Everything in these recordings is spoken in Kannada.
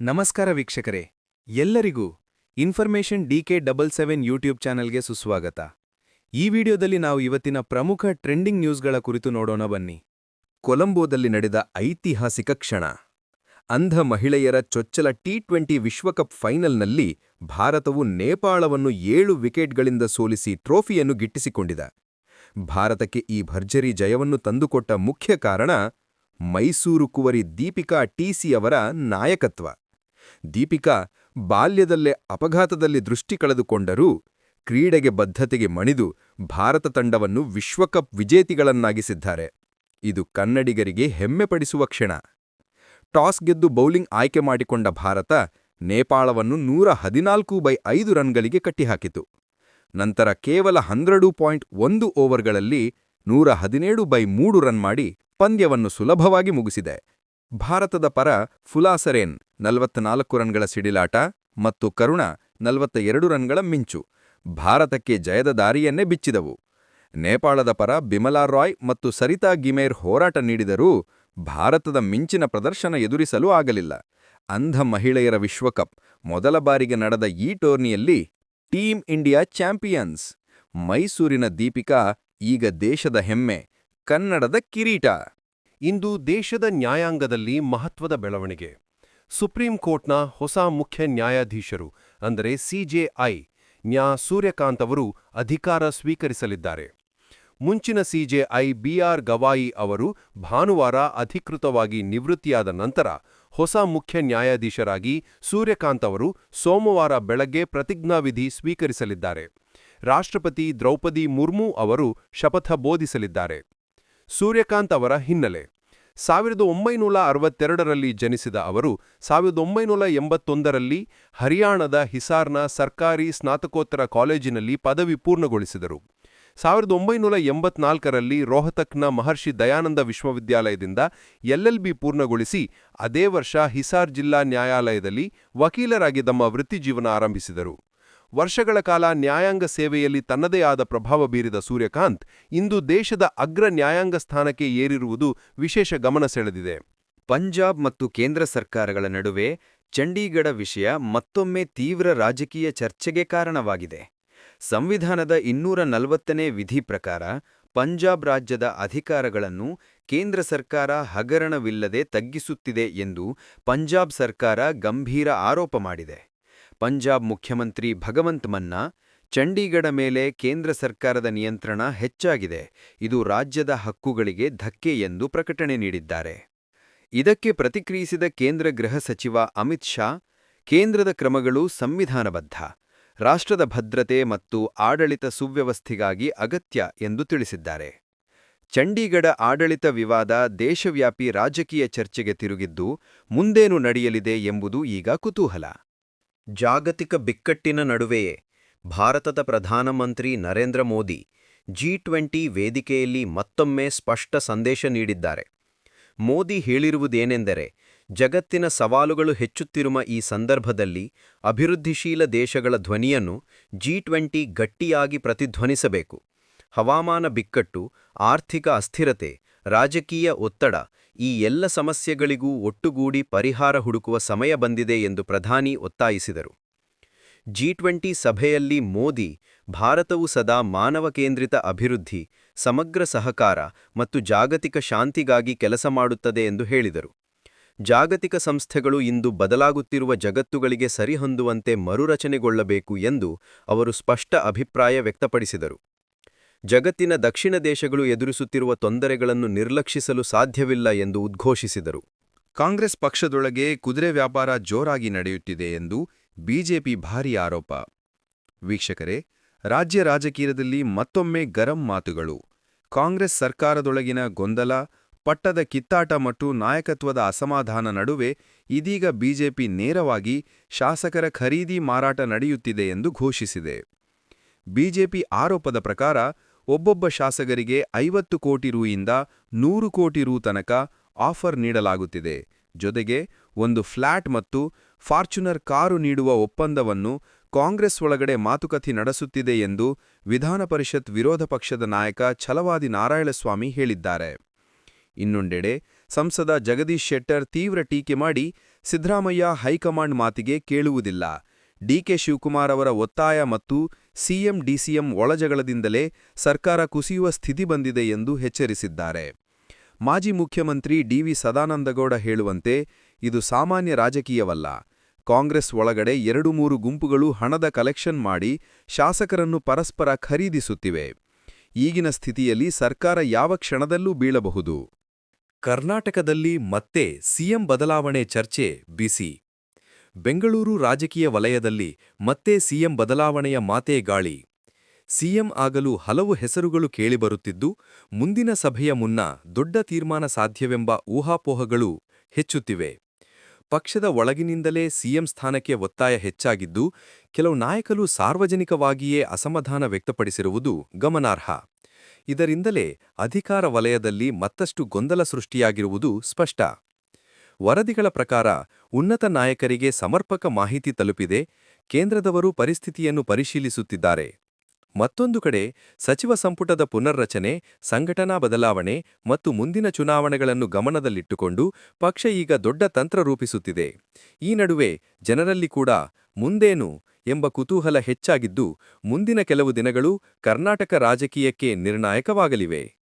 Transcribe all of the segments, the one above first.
ನಮಸ್ಕಾರ ವೀಕ್ಷಕರೇ. ಎಲ್ಲರಿಗೂ information D K double seven YouTube ಚಾನೆಲ್ಗೆ ಸುಸ್ವಾಗತ. ಈ ವಿಡಿಯೋದಲ್ಲಿ ನಾವು ಇವತ್ತಿನ ಪ್ರಮುಖ ಟ್ರೆಂಡಿಂಗ್ ನ್ಯೂಸ್ಗಳ ಕುರಿತು ನೋಡೋಣ ಬನ್ನಿ. ಕೊಲಂಬೋದಲ್ಲಿ ನಡೆದ ಐತಿಹಾಸಿಕ ಕ್ಷಣ. ಅಂಧ ಮಹಿಳೆಯರ ಚೊಚ್ಚಲ ಟಿ ಟ್ವೆಂಟಿ ವಿಶ್ವಕಪ್ ಫೈನಲ್ನಲ್ಲಿ ಭಾರತವು ನೇಪಾಳವನ್ನು ಏಳು ವಿಕೆಟ್ಗಳಿಂದ ಸೋಲಿಸಿ ಟ್ರೋಫಿಯನ್ನು ಗಿಟ್ಟಿಸಿಕೊಂಡಿದೆ. ಭಾರತಕ್ಕೆ ಈ ಭರ್ಜರಿ ಜಯವನ್ನು ತಂದುಕೊಟ್ಟ ಮುಖ್ಯ ಕಾರಣ ಮೈಸೂರು ಕುವರಿ ದೀಪಿಕಾ ಟಿಸಿ ಅವರ ನಾಯಕತ್ವ. ದೀಪಿಕಾ ಬಾಲ್ಯದಲ್ಲೇ ಅಪಘಾತದಲ್ಲಿ ದೃಷ್ಟಿ ಕಳೆದುಕೊಂಡರೂ ಕ್ರೀಡೆಗೆ ಬದ್ಧತೆಗೆ ಮಣಿದು ಭಾರತ ತಂಡವನ್ನು ವಿಶ್ವಕಪ್ ವಿಜೇತಿಗಳನ್ನಾಗಿಸಿದ್ದಾರೆ. ಇದು ಕನ್ನಡಿಗರಿಗೆ ಹೆಮ್ಮೆಪಡಿಸುವ ಕ್ಷಣ. ಟಾಸ್ ಗೆದ್ದು ಬೌಲಿಂಗ್ ಆಯ್ಕೆ ಮಾಡಿಕೊಂಡ ಭಾರತ ನೇಪಾಳವನ್ನು ನೂರ ಹದಿನಾಲ್ಕು ಬೈ ಐದು ರನ್ಗಳಿಗೆ ಕಟ್ಟಿಹಾಕಿತು. ನಂತರ ಕೇವಲ ಹನ್ನೆರಡು ಪಾಯಿಂಟ್ ಒಂದು ಓವರ್ಗಳಲ್ಲಿ ನೂರ ಹದಿನೇಳು ಬೈ ಮೂರು ರನ್ ಮಾಡಿ ಪಂದ್ಯವನ್ನು ಸುಲಭವಾಗಿ ಮುಗಿಸಿದೆ. ಭಾರತದ ಪರ ಫುಲಾಸರೇನ್ ನಲವತ್ನಾಲ್ಕು ರನ್ಗಳ ಸಿಡಿಲಾಟ ಮತ್ತು ಕರುಣ ನಲವತ್ತ ರನ್ಗಳ ಮಿಂಚು ಭಾರತಕ್ಕೆ ಜಯದ ದಾರಿಯನ್ನೇ ಬಿಚ್ಚಿದವು. ನೇಪಾಳದ ಪರ ಬಿಮಲಾ ರಾಯ್ ಮತ್ತು ಸರಿತಾ ಗಿಮೇರ್ ಹೋರಾಟ ನೀಡಿದರೂ ಭಾರತದ ಮಿಂಚಿನ ಪ್ರದರ್ಶನ ಎದುರಿಸಲು ಆಗಲಿಲ್ಲ. ಅಂಧ ಮಹಿಳೆಯರ ವಿಶ್ವಕಪ್ ಮೊದಲ ಬಾರಿಗೆ ನಡೆದ ಈ ಟೂರ್ನಿಯಲ್ಲಿ ಟೀಂ ಇಂಡಿಯಾ ಚಾಂಪಿಯನ್ಸ್. ಮೈಸೂರಿನ ದೀಪಿಕಾ ಈಗ ದೇಶದ ಹೆಮ್ಮೆ ಕನ್ನಡದ ಕಿರೀಟ. ಇಂದು ದೇಶದ ನ್ಯಾಯಾಂಗದಲ್ಲಿ ಮಹತ್ವದ ಬೆಳವಣಿಗೆ. ಸುಪ್ರೀಂ ಕೋರ್ಟ್ನ ಹೊಸ ಮುಖ್ಯ ನ್ಯಾಯಾಧೀಶರು, ಅಂದರೆ ಸಿಜೆಐ ನ್ಯಾ ಸೂರ್ಯಕಾಂತ್ ಅವರು ಅಧಿಕಾರ ಸ್ವೀಕರಿಸಲಿದ್ದಾರೆ. ಮುಂಚಿನ ಸಿಜೆಐ ಬಿಆರ್ ಗವಾಯಿ ಅವರು ಭಾನುವಾರ ಅಧಿಕೃತವಾಗಿ ನಿವೃತ್ತಿಯಾದ ನಂತರ ಹೊಸ ಮುಖ್ಯ ನ್ಯಾಯಾಧೀಶರಾಗಿ ಸೂರ್ಯಕಾಂತ್ ಅವರು ಸೋಮವಾರ ಬೆಳಗ್ಗೆ ಪ್ರತಿಜ್ಞಾವಿಧಿ ಸ್ವೀಕರಿಸಲಿದ್ದಾರೆ. ರಾಷ್ಟ್ರಪತಿ ದ್ರೌಪದಿ ಮುರ್ಮು ಅವರು ಶಪಥ ಬೋಧಿಸಲಿದ್ದಾರೆ. ಸೂರ್ಯಕಾಂತ್ ಅವರ ಹಿನ್ನೆಲೆ. ಸಾವಿರದ ಒಂಬೈನೂರ ಅರವತ್ತೆರಡರಲ್ಲಿ ಜನಿಸಿದ ಅವರು, ಸಾವಿರದ ಒಂಬೈನೂರ ಎಂಬತ್ತೊಂದರಲ್ಲಿ ಹರಿಯಾಣದ ಹಿಸಾರ್ನ ಸರ್ಕಾರಿ ಸ್ನಾತಕೋತ್ತರ ಕಾಲೇಜಿನಲ್ಲಿ ಪದವಿ ಪೂರ್ಣಗೊಳಿಸಿದರು. ಸಾವಿರದ ಒಂಬೈನೂರ ಎಂಬತ್ನಾಲ್ಕರಲ್ಲಿ ರೋಹತಕ್ನ ಮಹರ್ಷಿ ದಯಾನಂದ ವಿಶ್ವವಿದ್ಯಾಲಯದಿಂದ ಎಲ್ಎಲ್ಬಿ ಪೂರ್ಣಗೊಳಿಸಿ, ಅದೇ ವರ್ಷ ಹಿಸಾರ್ ಜಿಲ್ಲಾ ನ್ಯಾಯಾಲಯದಲ್ಲಿ ವಕೀಲರಾಗಿ ತಮ್ಮ ವೃತ್ತಿಜೀವನ ಆರಂಭಿಸಿದರು. ವರ್ಷಗಳ ಕಾಲ ನ್ಯಾಯಾಂಗ ಸೇವೆಯಲ್ಲಿ ತನ್ನದೇ ಆದ ಪ್ರಭಾವ ಬೀರಿದ ಸೂರ್ಯಕಾಂತ್ ಇಂದು ದೇಶದ ಅಗ್ರ ನ್ಯಾಯಾಂಗ ಸ್ಥಾನಕ್ಕೆ ಏರಿರುವುದು ವಿಶೇಷ ಗಮನ ಸೆಳೆದಿದೆ. ಪಂಜಾಬ್ ಮತ್ತು ಕೇಂದ್ರ ಸರ್ಕಾರಗಳ ನಡುವೆ ಚಂಡೀಗಢ ವಿಷಯ ಮತ್ತೊಮ್ಮೆ ತೀವ್ರ ರಾಜಕೀಯ ಚರ್ಚೆಗೆ ಕಾರಣವಾಗಿದೆ. ಸಂವಿಧಾನದ ಇನ್ನೂರ ನಲವತ್ತನೇ ವಿಧಿ ಪ್ರಕಾರ ಪಂಜಾಬ್ ರಾಜ್ಯದ ಅಧಿಕಾರಗಳನ್ನು ಕೇಂದ್ರ ಸರ್ಕಾರ ಹಗರಣವಿಲ್ಲದೆ ತಗ್ಗಿಸುತ್ತಿದೆ ಎಂದು ಪಂಜಾಬ್ ಸರ್ಕಾರ ಗಂಭೀರ ಆರೋಪ ಮಾಡಿದೆ. ಪಂಜಾಬ್ ಮುಖ್ಯಮಂತ್ರಿ ಭಗವಂತ್ ಮನ್ನಾ ಚಂಡೀಗಢ ಮೇಲೆ ಕೇಂದ್ರ ಸರ್ಕಾರದ ನಿಯಂತ್ರಣ ಹೆಚ್ಚಾಗಿದೆ. ಇದು ರಾಜ್ಯದ ಹಕ್ಕುಗಳಿಗೆ ಧಕ್ಕೆ ಎಂದು ಪ್ರಕಟಣೆ ನೀಡಿದ್ದಾರೆ. ಇದಕ್ಕೆ ಪ್ರತಿಕ್ರಿಯಿಸಿದ ಕೇಂದ್ರ ಗೃಹ ಸಚಿವ ಅಮಿತ್ ಶಾ, ಕೇಂದ್ರದ ಕ್ರಮಗಳು ಸಂವಿಧಾನಬದ್ಧ, ರಾಷ್ಟ್ರದ ಭದ್ರತೆ ಮತ್ತು ಆಡಳಿತ ಸುವ್ಯವಸ್ಥೆಗಾಗಿ ಅಗತ್ಯ ಎಂದು ತಿಳಿಸಿದ್ದಾರೆ. ಚಂಡೀಗಢ ಆಡಳಿತ ವಿವಾದ ದೇಶವ್ಯಾಪಿ ರಾಜಕೀಯ ಚರ್ಚೆಗೆ ತಿರುಗಿದ್ದು ಮುಂದೇನು ನಡೆಯಲಿದೆ ಎಂಬುದು ಈಗ ಕುತೂಹಲ. ಜಾಗತಿಕ ಬಿಕ್ಕಟ್ಟಿನ ನಡುವೆಯೇ ಭಾರತದ ಪ್ರಧಾನಮಂತ್ರಿ ನರೇಂದ್ರ ಮೋದಿ ಜಿ ಟ್ವೆಂಟಿ ವೇದಿಕೆಯಲ್ಲಿ ಮತ್ತೊಮ್ಮೆ ಸ್ಪಷ್ಟ ಸಂದೇಶ ನೀಡಿದ್ದಾರೆ. ಮೋದಿ ಹೇಳಿರುವುದೇನೆಂದರೆ, ಜಗತ್ತಿನ ಸವಾಲುಗಳು ಹೆಚ್ಚುತ್ತಿರುವ ಈ ಸಂದರ್ಭದಲ್ಲಿ ಅಭಿವೃದ್ಧಿಶೀಲ ದೇಶಗಳ ಧ್ವನಿಯನ್ನು ಜಿ ಟ್ವೆಂಟಿ ಗಟ್ಟಿಯಾಗಿ ಪ್ರತಿಧ್ವನಿಸಬೇಕು. ಹವಾಮಾನ ಬಿಕ್ಕಟ್ಟು, ಆರ್ಥಿಕ ಅಸ್ಥಿರತೆ ರಾಜಕೀಯ ಒತ್ತಡ ಈ ಎಲ್ಲ ಸಮಸ್ಯೆಗಳಿಗೂ ಒಟ್ಟುಗೂಡಿ ಪರಿಹಾರ ಹುಡುಕುವ ಸಮಯ ಬಂದಿದೆ ಎಂದು ಪ್ರಧಾನಿ ಒತ್ತಾಯಿಸಿದರು. ಜಿ ಟ್ವೆಂಟಿ ಸಭೆಯಲ್ಲಿ ಮೋದಿ, ಭಾರತವು ಸದಾ ಮಾನವ ಕೇಂದ್ರಿತ ಅಭಿವೃದ್ಧಿ, ಸಮಗ್ರ ಸಹಕಾರ ಮತ್ತು ಜಾಗತಿಕ ಶಾಂತಿಗಾಗಿ ಕೆಲಸ ಮಾಡುತ್ತದೆ ಎಂದು ಹೇಳಿದರು. ಜಾಗತಿಕ ಸಂಸ್ಥೆಗಳು ಇಂದು ಬದಲಾಗುತ್ತಿರುವ ಜಗತ್ತುಗಳಿಗೆ ಸರಿಹೊಂದುವಂತೆ ಮರುರಚನೆಗೊಳ್ಳಬೇಕು ಎಂದು ಅವರು ಸ್ಪಷ್ಟ ಅಭಿಪ್ರಾಯ ವ್ಯಕ್ತಪಡಿಸಿದರು. ಜಗತ್ತಿನ ದಕ್ಷಿಣ ದೇಶಗಳು ಎದುರಿಸುತ್ತಿರುವ ತೊಂದರೆಗಳನ್ನು ನಿರ್ಲಕ್ಷಿಸಲು ಸಾಧ್ಯವಿಲ್ಲ ಎಂದು ಉದ್ಘೋಷಿಸಿದರು. ಕಾಂಗ್ರೆಸ್ ಪಕ್ಷದೊಳಗೆ ಕುದುರೆ ವ್ಯಾಪಾರ ಜೋರಾಗಿ ನಡೆಯುತ್ತಿದೆ ಎಂದು ಬಿಜೆಪಿ ಭಾರೀ ಆರೋಪ. ವೀಕ್ಷಕರೇ, ರಾಜ್ಯ ರಾಜಕೀಯದಲ್ಲಿ ಮತ್ತೊಮ್ಮೆ ಗರಂ ಮಾತುಗಳು. ಕಾಂಗ್ರೆಸ್ ಸರ್ಕಾರದೊಳಗಿನ ಗೊಂದಲ, ಪಟ್ಟದ ಕಿತ್ತಾಟ ಮತ್ತು ನಾಯಕತ್ವದ ಅಸಮಾಧಾನ ನಡುವೆ ಇದೀಗ ಬಿಜೆಪಿ ನೇರವಾಗಿ ಶಾಸಕರ ಖರೀದಿ ಮಾರಾಟ ನಡೆಯುತ್ತಿದೆ ಎಂದು ಘೋಷಿಸಿದೆ. ಬಿಜೆಪಿ ಆರೋಪದ ಪ್ರಕಾರ ಒಬ್ಬೊಬ್ಬ ಶಾಸಕರಿಗೆ ಐವತ್ತು ಕೋಟಿ ರೂಯಿಂದ ನೂರು ಕೋಟಿ ರೂ ತನಕ ಆಫರ್ ನೀಡಲಾಗುತ್ತಿದೆ. ಜೊತೆಗೆ ಒಂದು ಫ್ಲ್ಯಾಟ್ ಮತ್ತು ಫಾರ್ಚುನರ್ ಕಾರು ನೀಡುವ ಒಪ್ಪಂದವನ್ನು ಕಾಂಗ್ರೆಸ್ ಒಳಗಡೆ ಮಾತುಕತೆ ನಡೆಸುತ್ತಿದೆ ಎಂದು ವಿಧಾನಪರಿಷತ್ ವಿರೋಧ ಪಕ್ಷದ ನಾಯಕ ಛಲವಾದಿ ನಾರಾಯಣಸ್ವಾಮಿ ಹೇಳಿದ್ದಾರೆ. ಇನ್ನೊಂದೆಡೆ ಸಂಸದ ಜಗದೀಶ್ ಶೆಟ್ಟರ್ ತೀವ್ರ ಟೀಕೆ ಮಾಡಿ ಸಿದ್ದರಾಮಯ್ಯ ಹೈಕಮಾಂಡ್ ಮಾತಿಗೆ ಕೇಳುವುದಿಲ್ಲ. ಡಿಕೆ ಶಿವಕುಮಾರ್ ಅವರ ಒತ್ತಾಯ ಮತ್ತು ಸಿಎಂ ಡಿಸಿಎಂ ಒಳಜಗಳದಿಂದಲೇ ಸರ್ಕಾರ ಕುಸಿಯುವ ಸ್ಥಿತಿ ಬಂದಿದೆ ಎಂದು ಎಚ್ಚರಿಸಿದ್ದಾರೆ. ಮಾಜಿ ಮುಖ್ಯಮಂತ್ರಿ ಡಿವಿ ಸದಾನಂದಗೌಡ ಹೇಳುವಂತೆ, ಇದು ಸಾಮಾನ್ಯ ರಾಜಕೀಯವಲ್ಲ. ಕಾಂಗ್ರೆಸ್ ಒಳಗಡೆ ಎರಡು ಮೂರು ಗುಂಪುಗಳು ಹಣದ ಕಲೆಕ್ಷನ್ ಮಾಡಿ ಶಾಸಕರನ್ನು ಪರಸ್ಪರ ಖರೀದಿಸುತ್ತಿವೆ. ಈಗಿನ ಸ್ಥಿತಿಯಲ್ಲಿ ಸರ್ಕಾರ ಯಾವ ಕ್ಷಣದಲ್ಲೂ ಬೀಳಬಹುದು. ಕರ್ನಾಟಕದಲ್ಲಿ ಮತ್ತೆ ಸಿಎಂ ಬದಲಾವಣೆ ಚರ್ಚೆ ಬಿಸಿ. ಬೆಂಗಳೂರು ರಾಜಕೀಯ ವಲಯದಲ್ಲಿ ಮತ್ತೆ ಸಿಎಂ ಬದಲಾವಣೆಯ ಮಾತೇ ಗಾಳಿ. ಸಿಎಂ ಆಗಲು ಹಲವು ಹೆಸರುಗಳು ಕೇಳಿಬರುತ್ತಿದ್ದು, ಮುಂದಿನ ಸಭೆಯ ಮುನ್ನ ದೊಡ್ಡ ತೀರ್ಮಾನ ಸಾಧ್ಯವೆಂಬ ಊಹಾಪೋಹಗಳು ಹೆಚ್ಚುತ್ತಿವೆ. ಪಕ್ಷದ ಒಳಗಿನಿಂದಲೇ ಸಿಎಂ ಸ್ಥಾನಕ್ಕೆ ಒತ್ತಾಯ ಹೆಚ್ಚಾಗಿದ್ದು, ಕೆಲವು ನಾಯಕರು ಸಾರ್ವಜನಿಕವಾಗಿಯೇ ಅಸಮಾಧಾನ ವ್ಯಕ್ತಪಡಿಸಿರುವುದು ಗಮನಾರ್ಹ. ಇದರಿಂದಲೇ ಅಧಿಕಾರ ವಲಯದಲ್ಲಿ ಮತ್ತಷ್ಟು ಗೊಂದಲ ಸೃಷ್ಟಿಯಾಗಿರುವುದು ಸ್ಪಷ್ಟ. ವರದಿಗಳ ಪ್ರಕಾರ ಉನ್ನತ ನಾಯಕರಿಗೆ ಸಮರ್ಪಕ ಮಾಹಿತಿ ತಲುಪಿದೆ, ಕೇಂದ್ರದವರು ಪರಿಸ್ಥಿತಿಯನ್ನು ಪರಿಶೀಲಿಸುತ್ತಿದ್ದಾರೆ. ಮತ್ತೊಂದು ಕಡೆ, ಸಚಿವ ಸಂಪುಟದ ಪುನರ್ರಚನೆ, ಸಂಘಟನಾ ಬದಲಾವಣೆ ಮತ್ತು ಮುಂದಿನ ಚುನಾವಣೆಗಳನ್ನು ಗಮನದಲ್ಲಿಟ್ಟುಕೊಂಡು ಪಕ್ಷ ಈಗ ದೊಡ್ಡ ತಂತ್ರ ರೂಪಿಸುತ್ತಿದೆ. ಈ ನಡುವೆ ಜನರಲ್ಲಿ ಕೂಡ ಮುಂದೇನು ಎಂಬ ಕುತೂಹಲ ಹೆಚ್ಚಾಗಿದ್ದು, ಮುಂದಿನ ಕೆಲವು ದಿನಗಳು ಕರ್ನಾಟಕ ರಾಜಕೀಯಕ್ಕೆ ನಿರ್ಣಾಯಕವಾಗಲಿವೆ.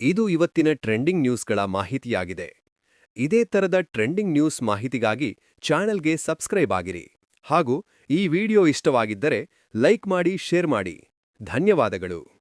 ಇದು ಇವತ್ತಿನ ಟ್ರೆಂಡಿಂಗ್ ನ್ಯೂಸ್ಗಳ ಮಾಹಿತಿಯಾಗಿದೆ. ಇದೇ ತರದ ಟ್ರೆಂಡಿಂಗ್ ನ್ಯೂಸ್ ಮಾಹಿತಿಗಾಗಿ ಚಾನೆಲ್ಗೆ ಸಬ್ಸ್ಕ್ರೈಬ್ ಆಗಿರಿ. ಹಾಗೂ ಈ ವಿಡಿಯೋ ಇಷ್ಟವಾಗಿದ್ದರೆ ಲೈಕ್ ಮಾಡಿ, ಶೇರ್ ಮಾಡಿ. ಧನ್ಯವಾದಗಳು.